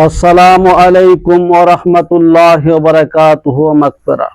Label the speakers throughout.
Speaker 1: আসসালামু আলাইকুম ওয়া রাহমাতুল্লাহি ওয়া বারাকাতুহু মাগফিরা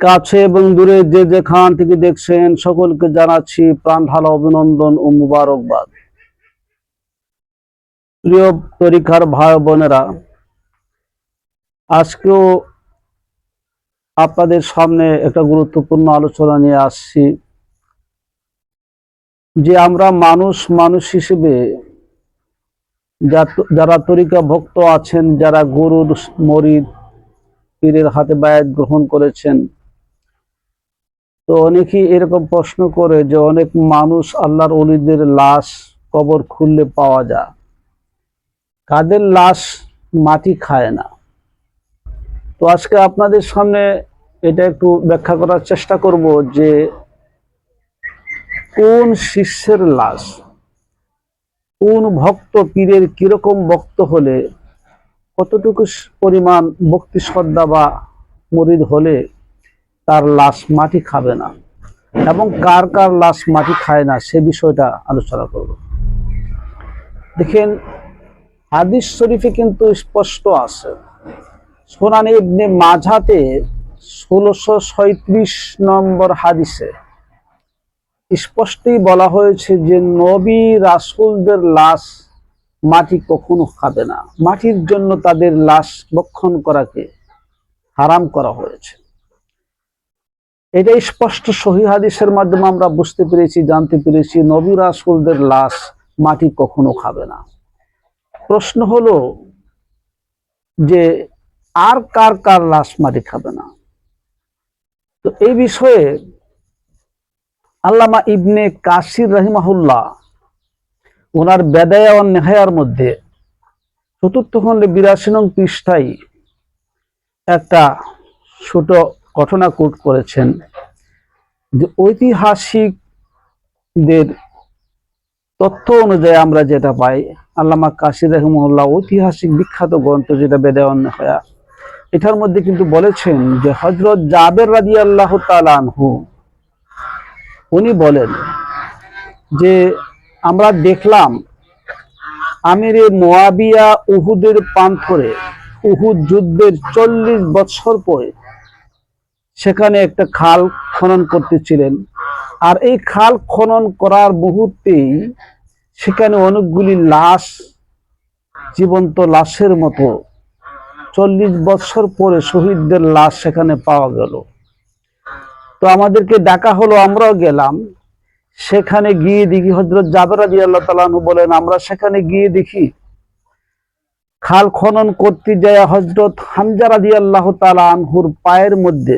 Speaker 1: কাছে এবং দূরে যে যেখান থেকে দেখছেন, সকলকে জানাচ্ছি প্রাণ ঢালা অভিনন্দন ও মুবারকবাদ। প্রিয় তরিকার ভাই বোনেরা, আজকেও আপনাদের সামনে একটা গুরুত্বপূর্ণ আলোচনা নিয়ে আসছি। যে আমরা মানুষ মানুষ হিসেবে যারা তরিকা ভক্ত আছেন, যারা গরুর মরিদ পীরের হাতে বায়াত গ্রহণ করেছেন, তো অনেকেই এরকম প্রশ্ন করে যে অনেক মানুষ আল্লাহর অলিদের লাশ কবর খুললে পাওয়া যায়। কাদের লাশ মাটি খায় না? তো আজকে আপনাদের সামনে এটা একটু ব্যাখ্যা করার চেষ্টা করব যে কোন শিষ্যের লাশ কোন ভক্ত পীরের কীরকম ভক্ত হলে কতটুকু পরিমাণ ভক্তি শ্রদ্ধা বা মরিদ হলে তার লাশ মাটি খাবে না? এবং কার কার লাশ মাটি খায় না? সে বিষয়টা আলোচনা করব। দেখেন, হাদিস শরীফে কিন্তু স্পষ্ট আছে। সোনানি ইবনে মাঝাতে ষোলোশো নম্বর হাদিসে স্পষ্টই বলা হয়েছে যে নবী রাসূলদের লাশ মাটি কখনো খাবে না। মাটির জন্য তাদের লাশ বক্ষণ করাকে হারাম করা হয়েছে। এটা স্পষ্ট সহি হাদিসের মাধ্যমে আমরা বুঝতে পেরেছি, জানতে পেরেছি নবী রাসূলদের লাশ মাটি কখনো খাবে না। প্রশ্ন হলো যে আর কার কার লাশ মাটি খাবে না? তো এই বিষয়ে আল্লামা ইবনে কাসির রহিমাহুল্লাহ, ওনার বেদায়া ও নেহায়ার মধ্যে চতুর্থ খণ্ডে বিরাশি নং পৃষ্ঠায় একটা ছোট ঘটনা কোট করেছেন যে ঐতিহাসিকদের তথ্য অনুযায়ী আমরা যেটা পাই, আল্লামা কাশির রহিমুল্লাহ ঐতিহাসিক বিখ্যাত গ্রন্থ যেটা বেদায় নেহায়া, এটার মধ্যে কিন্তু বলেছেন যে হজরত জাবের রাজি আল্লাহ তালানহু উনি বলেন যে, আমরা দেখলাম আমিরে মোয়াবিয়া উহুদের পান্থরে উহুদ যুদ্ধের চল্লিশ বছর পরে সেখানে একটা খাল খনন করতেছিলেন। আর এই খাল খনন করার মুহূর্তেই সেখানে অনেকগুলি লাশ, জীবন্ত লাশের মতো চল্লিশ বছর পরে শহীদদের লাশ সেখানে পাওয়া গেল। তো আমাদেরকে ডাকা হলো, আমরাও গেলাম। সেখানে গিয়ে দেখি হজরত জাবের রাজি আল্লাহ তালানহু বলেন, আমরা সেখানে গিয়ে দেখি খাল খনন করতে যায় হজরত হামজা রাজি আল্লাহ তালানহুর পায়ের মধ্যে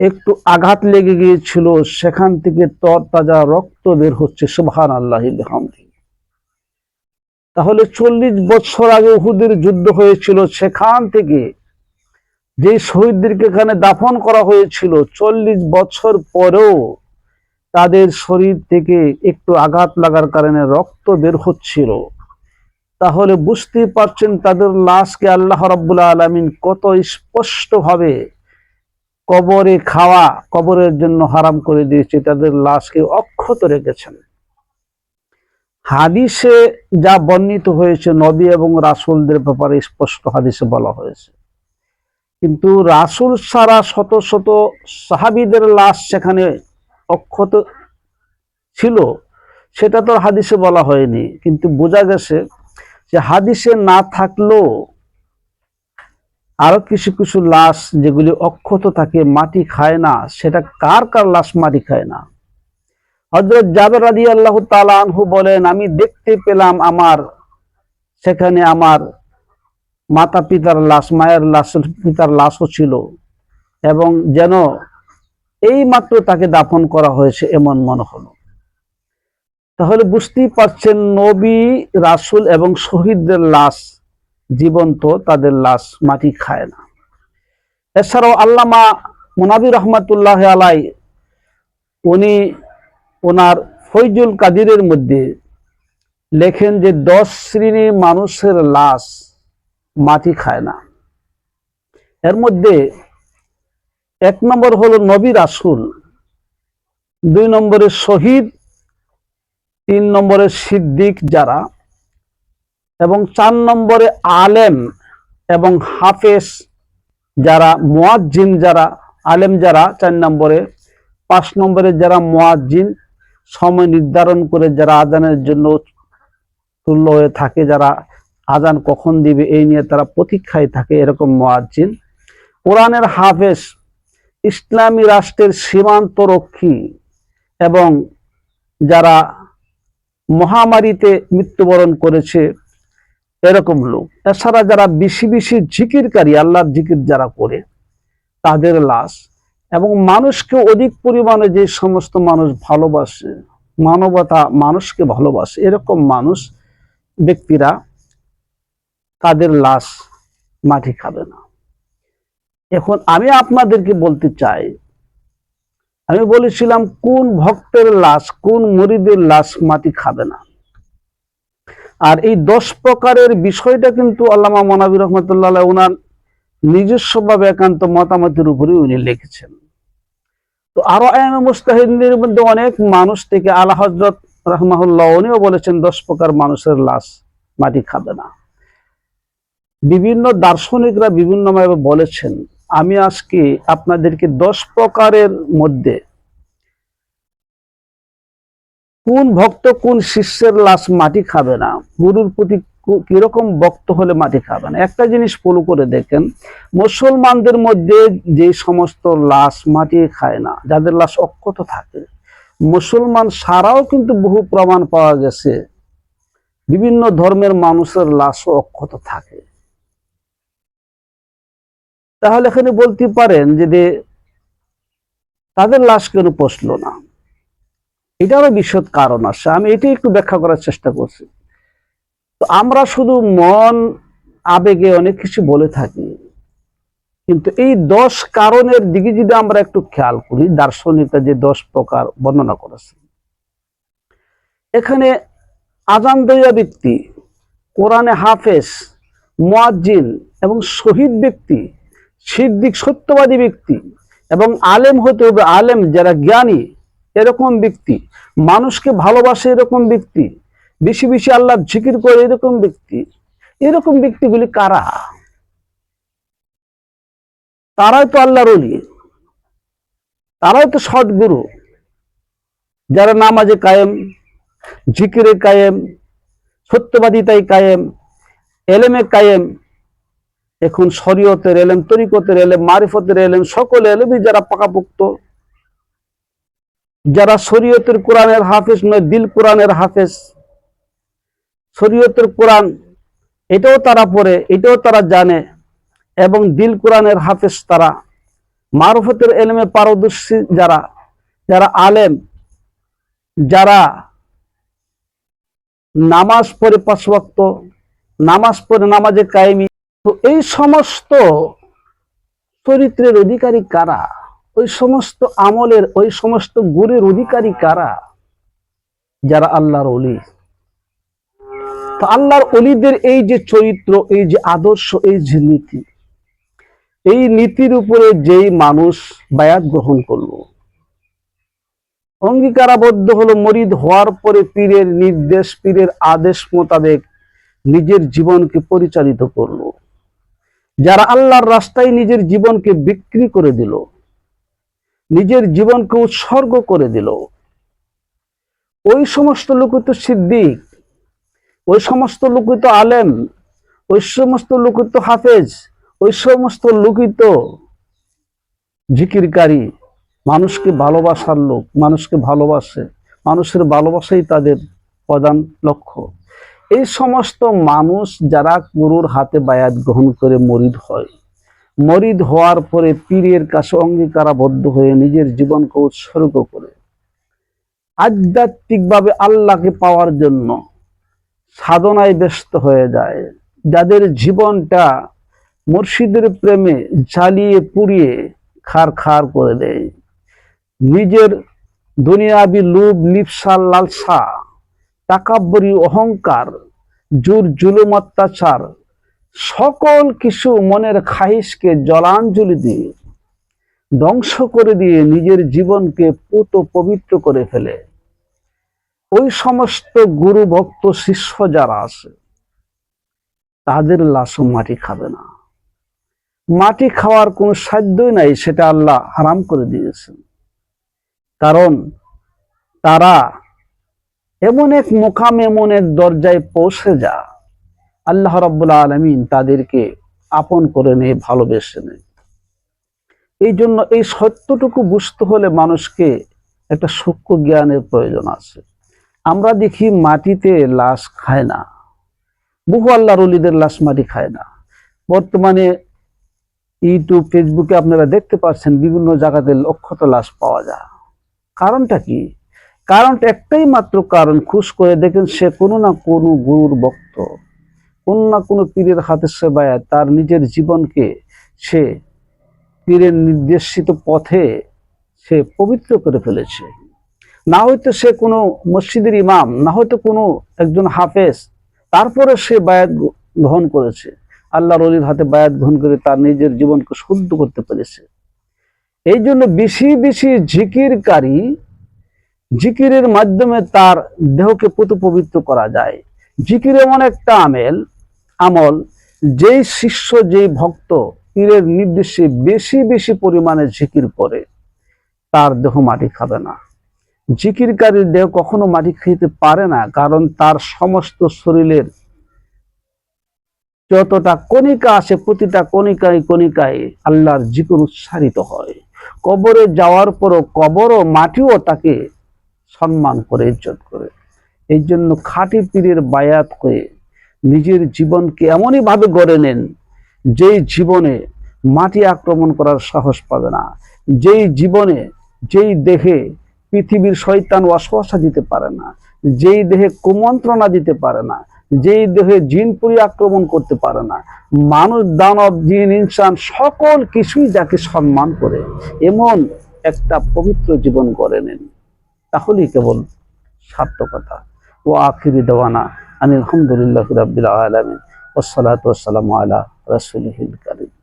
Speaker 1: একটু আঘাত লেগে গিয়েছিল। সেখান থেকে তর তাজা রক্ত বের হচ্ছে। সুবহান আল্লাহ তাহলে চল্লিশ বছর আগে উহুদের যুদ্ধ হয়েছিল। সেখান থেকে যে শহীদদেরকে এখানে দাফন করা হয়েছিল চল্লিশ বছর পরেও তাদের শরীর থেকে একটু আঘাত লাগার কারণে রক্ত বের হচ্ছিল। তাহলে বুঝতেই পারছেন তাদের লাশকে আল্লাহ রাব্বুল আলামিন কত স্পষ্টভাবে কবরে খাওয়া, কবরের জন্য হারাম করে দিয়েছে, তাদের লাশকে অক্ষত রেখেছেন। হাদিসে যা বর্ণিত হয়েছে নবী এবং রাসূলদের ব্যাপারে স্পষ্ট হাদিসে বলা হয়েছে। কিন্তু রাসূল সারা শত শত সাহাবিদের লাশ সেখানে অক্ষত ছিল, সেটা তো হাদিসে বলা হয়নি। কিন্তু বোঝা গেছে যে হাদিসে না থাকলেও আরও কিছু কিছু লাশ যেগুলি অক্ষত থাকে, মাটি খায় না, সেটা কার কার লাশ মাটি খায় না? হজরত জাবের রাজি আল্লাহ আনহু বলেন, আমি দেখতে পেলাম আমার, সেখানে আমার মাতা পিতার লাশ, মায়ের লাশ, পিতার লাশও ছিল। এবং যেন এই মাত্র তাকে দাফন করা হয়েছে এমন মনে হলো। তাহলে বুঝতেই পারছেন, নবী, রাসুল এবং শহীদদের লাশ জীবন্ত, তাদের লাশ মাটি খায় না। এছাড়াও আল্লামা মুনাবি রহমতুল্লাহ আলাই, উনি ওনার ফৈজুল কাদিরের মধ্যে লেখেন যে, দশ শ্রেণির মানুষের লাশ মাটি খায় না। এর মধ্যে এক নম্বর হলো নবী রাসূল, দুই নম্বরে শহীদ, তিন নম্বরে সিদ্দিক যারা, এবং চার নম্বরে আলেম এবং হাফেজ যারা, মোয়াজ্জিন যারা, আলেম যারা, চার নম্বরে, পাঁচ নম্বরে যারা মোয়াজ্জিন, সময় নির্ধারণ করে যারা আদানের জন্য তুল্য হয়ে থাকে, যারা আজান কখন দিবে এই নিয়ে তারা প্রতীক্ষায় থাকে এরকম মোয়াজ্জিন। কোরআনের হাফেজ, ইসলামী রাষ্ট্রের সীমান্ত রক্ষী এবং যারা মহামারীতে মৃত্যুবরণ করেছে এরকম লোক। এছাড়া যারা বেশি বেশি জিকিরকারী, আল্লাহর জিকির যারা করে, তাদের লাশ। এবং মানুষকে অধিক পরিমাণে যে সমস্ত মানুষ ভালোবাসে, মানবতা মানুষকে ভালোবাসে, এরকম মানুষ ব্যক্তিরা তাদের লাশ মাটি খাবে না। এখন আমি আপনাদেরকে বলতে চাই, আমি বলেছিলাম, কোন ভক্তের লাশ, কোন মরিদের লাশ মাটি খাবে না। আর এই দশ প্রকারের বিষয়টা কিন্তু আল্লামা মনাবি রহমতুল্লাহ ওনার নিজস্বভাবে একান্ত মতামতের উপরে উনি লিখেছেন। তো আরও আয়ামে মুস্তাহিদের মধ্যে অনেক মানুষ থেকে আলা হজরত রহমাহুল্লাহ উনিও বলেছেন, দশ প্রকার মানুষের লাশ মাটি খাবে না। বিভিন্ন দার্শনিকরা বিভিন্নভাবে বলেছেন, আমি আজকে আপনাদেরকে দশ প্রকারের মধ্যে কোন ভক্ত কোন শিষ্যের লাশ মাটি খাবে না, গুরুর প্রতি কীরকম ভক্ত হলে মাটি খাবে না। একটা জিনিস ফলো করে দেখেন, মুসলমানদের মধ্যে যে সমস্ত লাশ মাটি খায় না, যাদের লাশ অক্ষত থাকে, মুসলমান সারাও কিন্তু বহু প্রমাণ পাওয়া গেছে, বিভিন্ন ধর্মের মানুষের লাশও অক্ষত থাকে। তাহলে এখানে বলতে পারেন যে তাদের লাশ কেন পচলো না? এটারও বিশদ কারণ আছে। আমি এটাই একটু ব্যাখ্যা করার চেষ্টা করছি। তো আমরা শুধু মন, আবেগে অনেক কিছু বলে থাকি, কিন্তু এই দশ কারণের দিকে যদি আমরা একটু খেয়াল করি, দার্শনিকরা যে দশ প্রকার বর্ণনা করেছে। এখানে আজান দইয়া ব্যক্তি, কোরআনে হাফেজ, মুয়াজ্জিন এবং শহীদ ব্যক্তি সিদ্দিক সত্যবাদী ব্যক্তি এবং আলেম হতে হবে, আলেম যারা জ্ঞানী, এরকম ব্যক্তি। মানুষকে ভালোবাসে এরকম ব্যক্তি। বেশি বেশি আল্লাহ জিকির করে এরকম ব্যক্তি। এরকম ব্যক্তিগুলি কারা? তারাই তো আল্লাহর তারাই তো সদ্গুরু যারা নামাজে কায়েম, জিকিরে কায়েম, সত্যবাদিতায় কায়েম, এলেমে কায়েম এখন শরীয়তের এলেম, তরিকতের এলেম, মারিফতের এলেম, সকল এলেমই যারা পাকাপোক্ত। যারা শরীয়তের কোরআনের হাফেজ নয়, দিল কোরআনের হাফেজ। শরীয়তের কোরআন, এটাও তারা পড়ে, এটাও তারা জানে, এবং দিল কোরআনের হাফেজ তারা। মারফতের এলেমে পারদর্শী যারা যারা আলেম, যারা নামাজ পড়ে পাঁচ নামাজ পড়ে নামাজে কায়েমি তো এই সমস্ত চরিত্রের অধিকারী কারা? ওই সমস্ত আমলের, ওই সমস্ত গুণের অধিকারী কারা? যারা আল্লাহর অলি তো আল্লাহর অলিদের এই যে চরিত্র, এই যে আদর্শ, এই যে নীতি, এই নীতির উপরে যেই মানুষ বায়াত গ্রহণ করল, অঙ্গীকারাবদ্ধ হলো, মরিদ হওয়ার পরে পীরের নির্দেশ, পীরের আদেশ মোতাবেক নিজের জীবনকে পরিচালিত করল। যারা আল্লাহর রাস্তায় নিজের জীবনকে বিক্রি করে দিল, নিজের জীবনকে উৎসর্গ করে দিল, ওই সমস্ত লোক তো সিদ্দিক, ওই সমস্ত লোকিত আলেম, ওই সমস্ত লোকিত হাফেজ, ওই সমস্ত লোকিত জিকিরকারী মানুষকে ভালোবাসার লোক, মানুষকে ভালোবাসে, মানুষের ভালোবাসাই তাদের প্রধান লক্ষ্য। এই সমস্ত মানুষ যারা গুরুর হাতে বায়াত গ্রহণ করে মরিদ হয়। মরিদ হওয়ার পরে পীরের কাছে অঙ্গীকারাবদ্ধ হয়ে নিজের জীবনকে উৎসর্গ করে। আধ্যাত্মিকভাবে আল্লাহকে পাওয়ার জন্য সাধনায় ব্যস্ত হয়ে যায়। যাদের জীবনটা মুর্শিদের প্রেমে জ্বালিয়ে পুড়িয়ে খার খার করে দেয়। নিজের দুনিয়াবি লোভ লিপসা লালসা টাকাব্বরি অহংকার, জোর, জুলুম, অত্যাচার, সকল কিছু মনের খাহিসকে জলাঞ্জলি দিয়ে ধ্বংস করে দিয়ে নিজের জীবনকে পুত পবিত্র করে ফেলে। ওই সমস্ত গুরু ভক্ত শিষ্য যারা আছে, তাদের লাশও মাটি খাবে না। মাটি খাওয়ার কোনো সাধ্যই নাই, সেটা আল্লাহ হারাম করে দিয়েছেন। কারণ তারা এমন এক মোকাম, এমন এক দরজায় পৌঁছে যা। আল্লাহ রাব্বুল আলমিন তাদেরকে আপন করে নিয়ে, ভালোবেসে নেয়। এই জন্য এই সত্যটুকু বুঝতে হলে মানুষকে একটা সূক্ষ্ম জ্ঞানের প্রয়োজন আছে। আমরা দেখি মাটিতে লাশ খায় না। বহু আল্লাহ রলিদের লাশ মাটি খায় না। বর্তমানে ইউটিউব, ফেসবুকে আপনারা দেখতে পাচ্ছেন বিভিন্ন জায়গাতে লক্ষত লাশ পাওয়া যায়। কারণটা কি? কারণটা একটাই মাত্র কারণ, খুশ করে দেখেন সে কোনো না কোনো গুরুর ভক্ত। কোনো না কোনো পীরের হাতে সেবায় তার নিজের জীবনকে সে পীরের নির্দেশিত পথে সে পবিত্র করে ফেলেছে। না হয়তো সে কোনো মসজিদের ইমাম, না হয়তো কোনো একজন হাফেজ, তারপরে সে বায়াত গ্রহণ করেছে। আল্লাহর অলির হাতে বায়াত গ্রহণ করে তার নিজের জীবনকে শুদ্ধ করতে পেরেছে। এই জন্য বেশি বেশি জিকিরকারী জিকিরের মাধ্যমে তার দেহকে পুত পবিত্র করা যায়। জিকির এমন একটা আমেল, আমল, যেই শিষ্য, যেই ভক্ত পীরের নির্দেশে বেশি বেশি পরিমাণে জিকির করে, তার দেহ মাটি খাবে না। জিকিরকারীর দেহ কখনো মাটি খেতে পারে না, কারণ তার সমস্ত শরীরের যতটা কণিকা আছে, প্রতিটা কণিকায় কণিকায় আল্লাহর জিকির উচ্চারিত হয়। কবরে যাওয়ার পরও কবর ও মাটিও তাকে সম্মান করে, ইজ্জত করে। এই জন্য খাঁটি পীরের বায়াত করে নিজের জীবনকে এমনই ভাবে গড়ে নেন, যেই জীবনে মাটি আক্রমণ করার সাহস পাবে না, যেই জীবনে যেই দেহে পৃথিবীর শয়তান অশ্বাসা দিতে পারে না, যেই দেহে কুমন্ত্রণা দিতে পারে না, যেই দেহে জিনপুরি আক্রমণ করতে পারে না। মানুষ, দানব, জিন, ইনসান সকল কিছুই যাকে সম্মান করে, এমন একটা পবিত্র জীবন গড়ে নেন। তাহলেই কেবল সার্থকতা। ও আখিরি দেওয়ানা আনিল আলহামদুলিল্লাহ রাব্বিল আলমিন। ওসলাত ওসালাম আলা রাসূলিহিল কারীম।